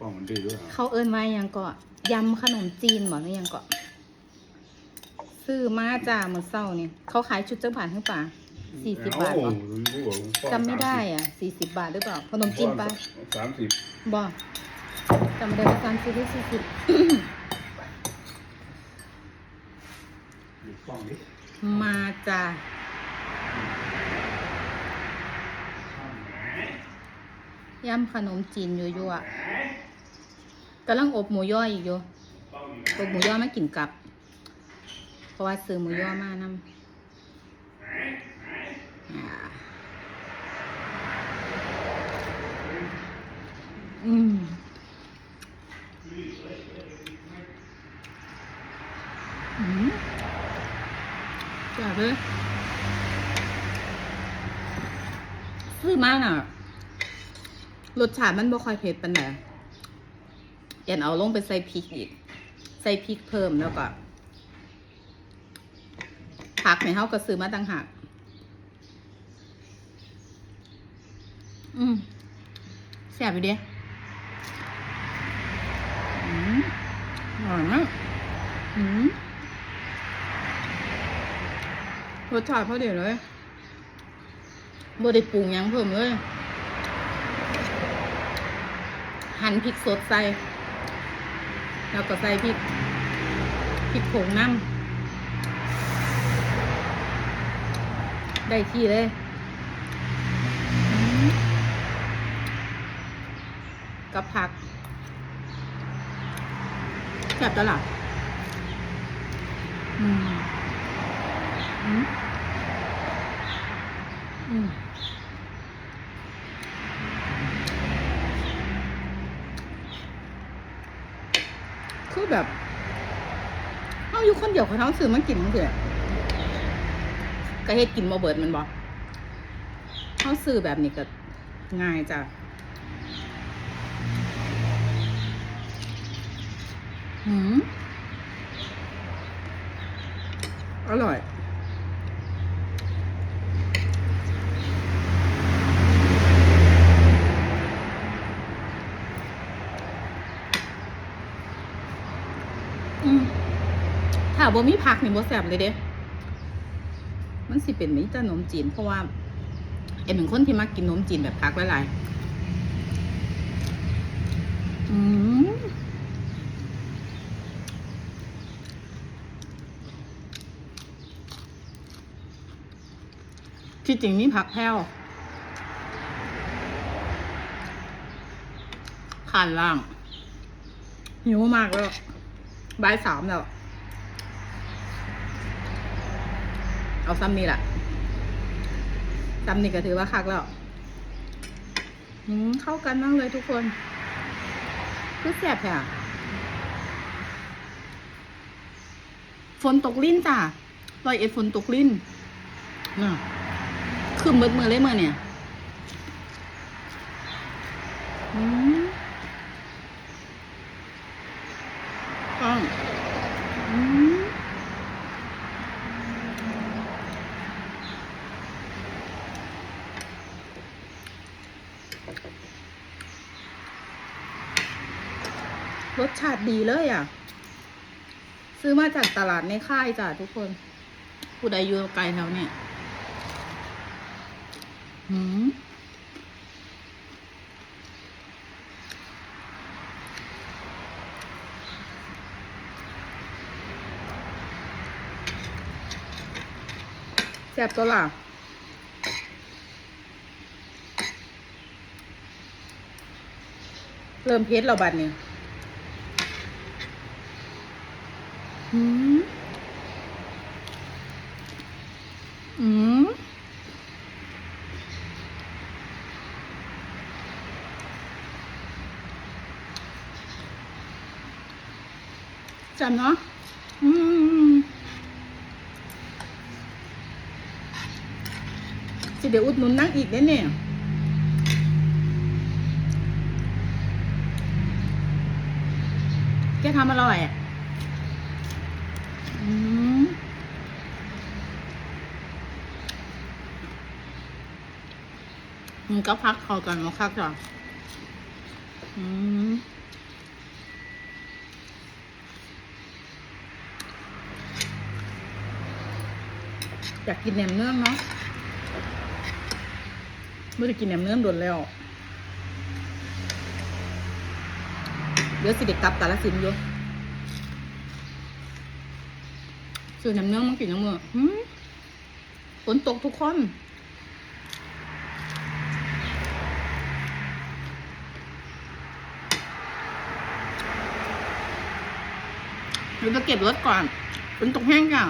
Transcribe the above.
ป้องมันดีด้วยเหรอเขาเอิ้นว่าหยังก็ยำขนมจีนบอกหรือยังก็ซื้อมาจ้ามื้อเช้านี่เขาขายชุดจังบาทหรือเปล่าสี่สิบบาทโอ้บ่โหรู้ว่าป้องจำไม่ได้อะสี่สิบบาทหรือเปล่าขนมจีนปะสามสิบบ่จำไม่ได้ว่าสามสิบหรือสี่สิบอยู่ป้องนี้มาจ้ายำขนมจีนยั่วๆ กำลังอบหมูย่ออีกอยู่อบหมูย่อไมากินกลับ เพราะว่าซื้อหมูย่อมานำอ่าอืมอืมจ้าเลยซื้อมากอะรสชาติมันบ่ค่อยเผ็ดปานใด ยันเอาลงไปใส่พริกอีก ใส่พริกเพิ่มแล้วก็ผักในเฮาก็ซื้อมาต่างหากอืมแซ่บอยู่เด้อืมอร่อยมากอืมรสชาติพอดีเลยบ่ได้ปรุงยังเพิ่มเลย หั่นพริกสดใส่ แล้วก็ใส่พริกพริกผงน้ำได้ที่เลยกับผักแซ่บตลาดอืม อืม อืม แบบเอาอยู่คนเดียวเขาเท้าซื้อมากินมั้งเถอก็เฮ็ดกินมาเบิดมันบอกเขาซื้อแบบนี้ก็ง่ายจ้ะอืมอร่อย อืมถ้า บ่มีผักนี่บ่แซ่บเลยเด้มันสิเป็นมีแต่นมจีน เพราะว่าเอ็มเป็นคนที่มักกินนมจีนแบบผักหลายๆอืมที่จริงนี่ผักแพ้วขานล่างหิวมากแล้วบ่ายสามแล้ว เอาซ้ำนี่แหละซ้ำนี่ก็ถือว่าคักแล้วอืมเข้ากันมากเลยทุกคน คือแสบค่ะฝนตกลิ้นจ้ะรอยเอ็ดฝนตกลิ้นน่ะคือมืดมือเลยมือเนี่ย อืมอ้าวอืม รสชาติดีเลยอะ ซื้อมาจากตลาดในค่ายจ้ะทุกคนผู้ใดอยู่ไกลแถวเนี่ยหืมแซ่บตัวล่ะ เริ่มเพชรเราบัดนี้หืมอืมจำเนาะอืมสิเดี๋ยวอุดหนุนนั่งอีกได้เนี่ย แกทำอร่อยอืมมันก็พักคอกันมาคักก่อนอืมอยากกินแหนมเนื้อเนาะไม่ได้กินแหนมเนื้อโดนแล้ว เดี๋ยวสิเด็กกลับกาลสินอยู่ซื้อแหนมเนื้อมากินน้ำมือฝนตกทุกคนเดี๋ยวจะเก็บรถก่อนฝนตกแห้งจ้ะ